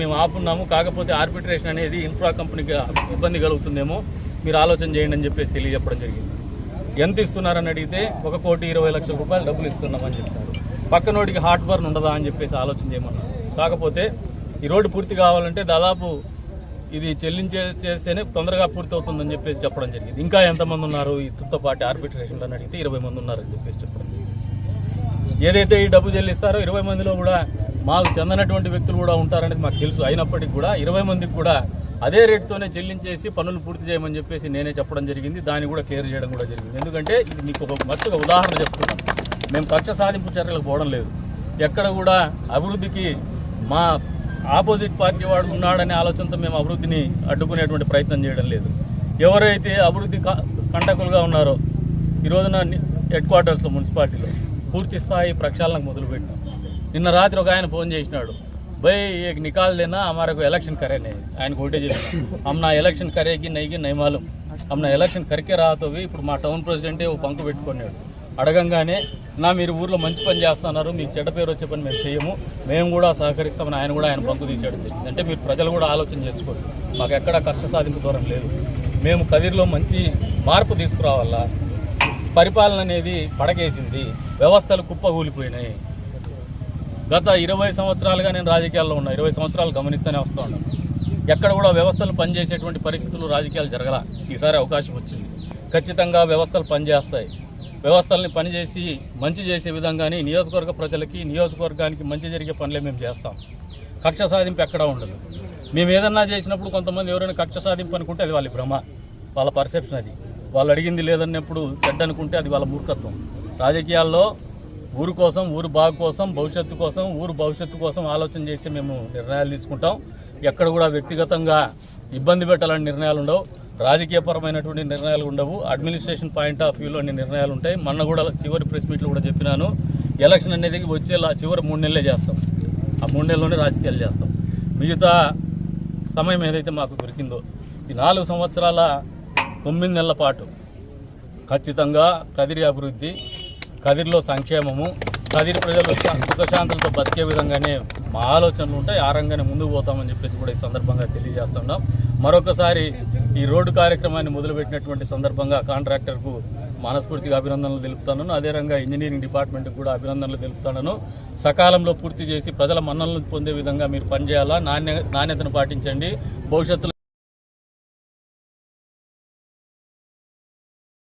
మేము ఆపున్నాము. కాకపోతే ఆర్బిట్రేషన్ అనేది ఇన్ఫ్రా కంపెనీకి ఇబ్బంది కలుగుతుందేమో మీరు ఆలోచన చేయండి అని చెప్పేసి తెలియజెప్పడం జరిగింది. ఎంత ఇస్తున్నారని అడిగితే ఒక కోటి ఇరవై లక్షల రూపాయలు డబ్బులు ఇస్తున్నామని చెప్తారు పక్కనోడికి హార్ట్ బర్న్ ఉండదా అని చెప్పేసి ఆలోచన చేయమన్నారు. కాకపోతే ఈ రోడ్డు పూర్తి కావాలంటే దాదాపు ఇది చెల్లించే చేస్తేనే తొందరగా పూర్తి అవుతుందని చెప్పేసి చెప్పడం జరిగింది. ఇంకా ఎంతమంది ఉన్నారు? ఈ తుత్తో పాటు ఆర్బిట్రేషన్లో అని అడిగితే ఇరవై మంది ఉన్నారని చెప్పేసి చెప్పడం జరిగింది. ఏదైతే ఈ డబ్బు చెల్లిస్తారో ఇరవై మందిలో కూడా మాకు చెందనటువంటి వ్యక్తులు కూడా ఉంటారనేది మాకు తెలుసు. అయినప్పటికీ కూడా ఇరవై మందికి కూడా అదే రేటుతోనే చెల్లించేసి పనులు పూర్తి చేయమని చెప్పేసి నేనే చెప్పడం జరిగింది. దాన్ని కూడా క్లియర్ చేయడం కూడా జరిగింది. ఎందుకంటే ఇది మీకు ఒక మచ్చుగా ఉదాహరణ చెప్తున్నాను మేము కక్ష సాధింపు చర్యలకు పోవడం లేదు. ఎక్కడ కూడా అభివృద్ధికి మా ఆపోజిట్ పార్టీ వాడు ఉన్నాడనే ఆలోచనతో మేము అభివృద్ధిని అడ్డుకునేటువంటి ప్రయత్నం చేయడం లేదు. ఎవరైతే అభివృద్ధి కంటకులుగా ఉన్నారో ఈ రోజున హెడ్ క్వార్టర్స్లో మున్సిపాలిటీలో పూర్తి స్థాయి ప్రక్షాళనకు మొదలుపెట్టాం. నిన్న రాత్రి ఒక ఆయన ఫోన్ చేసినాడు భయ్ एक निकाल देना हमारे को इलेक्शन करे नहीं ఆయన ఒకటే చెప్పిన हम నా ఎలక్షన్ కరేకి నైకి నైమాలం हम నా ఎలక్షన్ కరికే రాతోవి ఇప్పుడు మా టౌన్ ప్రెసిడెంటే ఓ పంకు పెట్టుకున్నాడు అడగంగానే నా మీరు ఊర్లో మంచి పని చేస్తున్నారు మీకు చెడ్డ పేరు వచ్చే పని మేము చేయము మేము కూడా సహకరిస్తామని ఆయన కూడా ఆయన పంకు తీసేయడం జరిగింది అంటే మీరు ప్రజలు కూడా ఆలోచన చేసుకోండి మాకు ఎక్కడ కక్ష సాధింపు దూరం లేదు మేము కదిరిలో మంచి మార్పు తీసుకురావాలా పరిపాలన అనేది పడకేసింది వ్యవస్థలు కుప్పగూలిపోయినాయి గత ఇరవై సంవత్సరాలుగా నేను రాజకీయాల్లో ఉన్నా. ఇరవై సంవత్సరాలు గమనిస్తూనే వస్తూ ఉన్నాను. ఎక్కడ కూడా వ్యవస్థలు పనిచేసేటువంటి పరిస్థితులు రాజకీయాలు జరగల. ఈసారి అవకాశం వచ్చింది. ఖచ్చితంగా వ్యవస్థలు పనిచేస్తాయి. వ్యవస్థల్ని పనిచేసి మంచి చేసే విధంగానే నియోజకవర్గ ప్రజలకి నియోజకవర్గానికి మంచి జరిగే పనులే మేము చేస్తాం. కక్ష సాధింపు ఎక్కడా ఉండదు. మేము ఏదన్నా చేసినప్పుడు కొంతమంది ఎవరైనా కక్ష సాధింపు అనుకుంటే అది వాళ్ళ భ్రమ. వాళ్ళ పర్సెప్షన్ అది. వాళ్ళు అడిగింది లేదన్నప్పుడు చెడ్డ అనుకుంటే అది వాళ్ళ మూర్ఖత్వం. రాజకీయాల్లో ఊరు కోసం ఊరు బాగు కోసం భవిష్యత్తు కోసం ఊరు భవిష్యత్తు కోసం ఆలోచన చేసి మేము నిర్ణయాలు తీసుకుంటాం. ఎక్కడ కూడా వ్యక్తిగతంగా ఇబ్బంది పెట్టాలని నిర్ణయాలు ఉండవు. రాజకీయపరమైనటువంటి నిర్ణయాలు ఉండవు. అడ్మినిస్ట్రేషన్ పాయింట్ ఆఫ్ వ్యూలోని నిర్ణయాలు ఉంటాయి. మొన్న కూడా చివరి ప్రెస్ మీట్లో కూడా చెప్పినాను. ఎలక్షన్ అనేది వచ్చేలా చివరి మూడు నెలలే చేస్తాం. ఆ మూడు నెలల్లోనే రాజకీయాలు చేస్తాం. మిగతా సమయం ఏదైతే మాకు దొరికిందో ఈ నాలుగు సంవత్సరాల తొమ్మిది నెలల పాటు ఖచ్చితంగా కదిరి అభివృద్ధి కదిరిలో సంక్షేమము కదిరి ప్రజలు సుఖశాంతులతో బతికే విధంగానే మా ఆలోచనలు ఉంటాయి ఆ రంగానే ముందుకు పోతామని చెప్పేసి కూడా ఈ సందర్భంగా తెలియజేస్తున్నాం. మరొకసారి ఈ రోడ్డు కార్యక్రమాన్ని మొదలుపెట్టినటువంటి సందర్భంగా కాంట్రాక్టర్కు మనస్ఫూర్తిగా అభినందనలు తెలుపుతున్నాను అదే రంగా ఇంజనీరింగ్ డిపార్ట్మెంట్కి కూడా అభినందనలు తెలుపుతున్నాను సకాలంలో పూర్తి చేసి ప్రజల మన్ననలు పొందే విధంగా మీరు పనిచేయాలా? నాణ్య నాణ్యతను పాటించండి. భవిష్యత్తులో